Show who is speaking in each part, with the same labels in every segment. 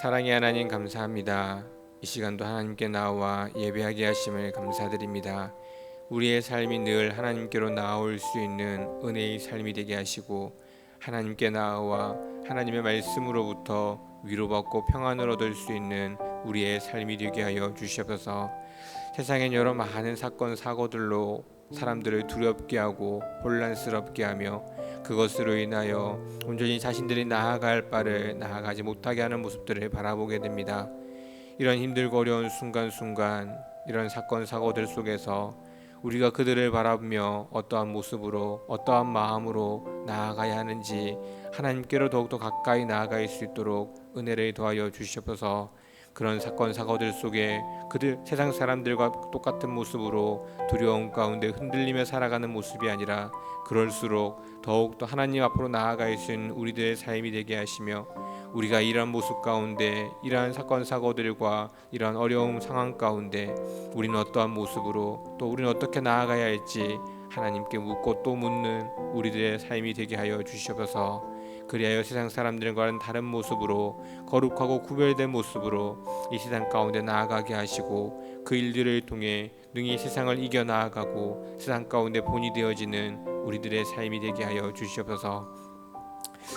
Speaker 1: 사랑의 하나님 감사합니다. 이 시간도 하나님께 나와 예배하게 하심을 감사드립니다. 우리의 삶이 늘 하나님께로 나아올 수 있는 은혜의 삶이 되게 하시고 하나님께 나아와 하나님의 말씀으로부터 위로받고 평안을 얻을 수 있는 우리의 삶이 되게 하여 주시옵소서. 세상엔 여러 많은 사건 사고들로 사람들을 두렵게 하고 혼란스럽게 하며 그것으로 인하여 온전히 자신들이 나아갈 바를 나아가지 못하게 하는 모습들을 바라보게 됩니다. 이런 힘들고 어려운 순간순간 이런 사건 사고들 속에서 우리가 그들을 바라보며 어떠한 모습으로 어떠한 마음으로 나아가야 하는지 하나님께로 더욱더 가까이 나아갈 수 있도록 은혜를 더하여 주시옵소서. 그런 사건 사고들 속에 그들 세상 사람들과 똑같은 모습으로 두려움 가운데 흔들리며 살아가는 모습이 아니라 그럴수록 더욱더 하나님 앞으로 나아갈 수 있는 우리들의 삶이 되게 하시며 우리가 이러한 모습 가운데 이러한 사건 사고들과 이러한 어려운 상황 가운데 우리는 어떠한 모습으로 또 우리는 어떻게 나아가야 할지 하나님께 묻고 또 묻는 우리들의 삶이 되게 하여 주시옵소서. 그리하여 세상 사람들과는 다른 모습으로 거룩하고 구별된 모습으로 이 세상 가운데 나아가게 하시고 그 일들을 통해 능히 세상을 이겨 나아가고 세상 가운데 본이 되어지는 우리들의 삶이 되게 하여 주시옵소서.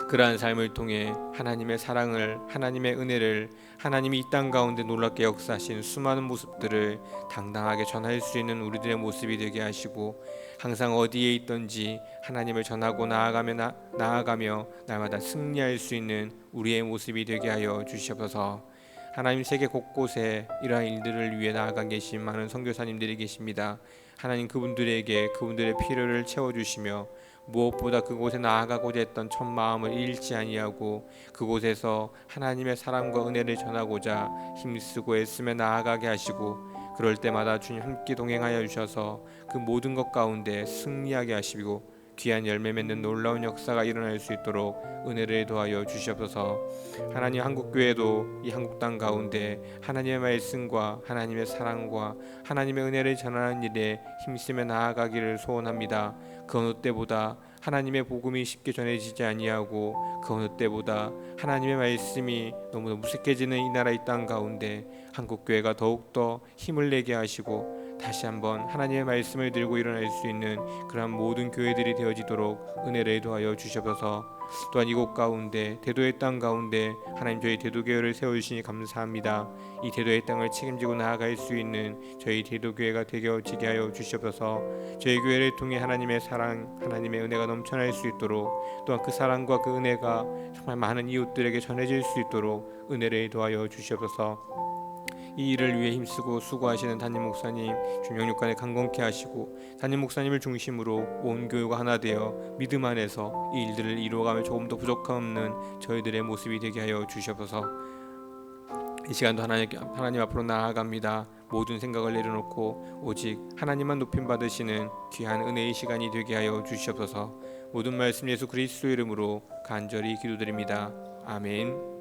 Speaker 1: 그러한 삶을 통해 하나님의 사랑을 하나님의 은혜를 하나님이 이 땅 가운데 놀랍게 역사하신 수많은 모습들을 당당하게 전할 수 있는 우리들의 모습이 되게 하시고 항상 어디에 있든지 하나님을 전하고 나아가며 나, 나아가며 날마다 승리할 수 있는 우리의 모습이 되게 하여 주시옵소서. 하나님 세계 곳곳에 이러한 일들을 위해 나아가 계신 많은 선교사님들이 계십니다. 하나님 그분들에게 그분들의 필요를 채워 주시며 무엇보다 그곳에 나아가고자 했던 첫 마음을 잃지 아니하고 그곳에서 하나님의 사랑과 은혜를 전하고자 힘쓰고 애쓰며 나아가게 하시고 그럴 때마다 주님 함께 동행하여 주셔서 그 모든 것 가운데 승리하게 하시고 귀한 열매 맺는 놀라운 역사가 일어날 수 있도록 은혜를 도하여 주시옵소서. 하나님 한국 교회도 이 한국 땅 가운데 하나님의 말씀과 하나님의 사랑과 하나님의 은혜를 전하는 일에 힘쓰며 나아가기를 소원합니다. 그 어느 때보다 하나님의 복음이 쉽게 전해지지 아니하고 그 어느 때보다 하나님의 말씀이 너무나 무색해지는 이 나라 이 땅 가운데 한국 교회가 더욱 더 힘을 내게 하시고 다시 한번 하나님의 말씀을 들고 일어날 수 있는 그러한 모든 교회들이 되어지도록 은혜를 도하여 주셔서. 또한 이곳 가운데 대도의 땅 가운데 하나님 저희 대도교회를 세워주시니 감사합니다. 이 대도의 땅을 책임지고 나아갈 수 있는 저희 대도교회가 되어지게 하여 주시옵소서. 저희 교회를 통해 하나님의 사랑 하나님의 은혜가 넘쳐날 수 있도록 또한 그 사랑과 그 은혜가 정말 많은 이웃들에게 전해질 수 있도록 은혜를 도하여 주시옵소서 이 일을 위해 힘쓰고 수고하시는 담임 목사님 중영육간에 강건케 하시고 담임 목사님을 중심으로 온 교회가 하나 되어 믿음 안에서 이 일들을 이루어가며 조금 더 부족함 없는 저희들의 모습이 되게 하여 주시옵소서. 이 시간도 하나님, 하나님 앞으로 나아갑니다. 모든 생각을 내려놓고 오직 하나님만 높임 받으시는 귀한 은혜의 시간이 되게 하여 주시옵소서. 모든 말씀 예수 그리스도 이름으로 간절히 기도드립니다. 아멘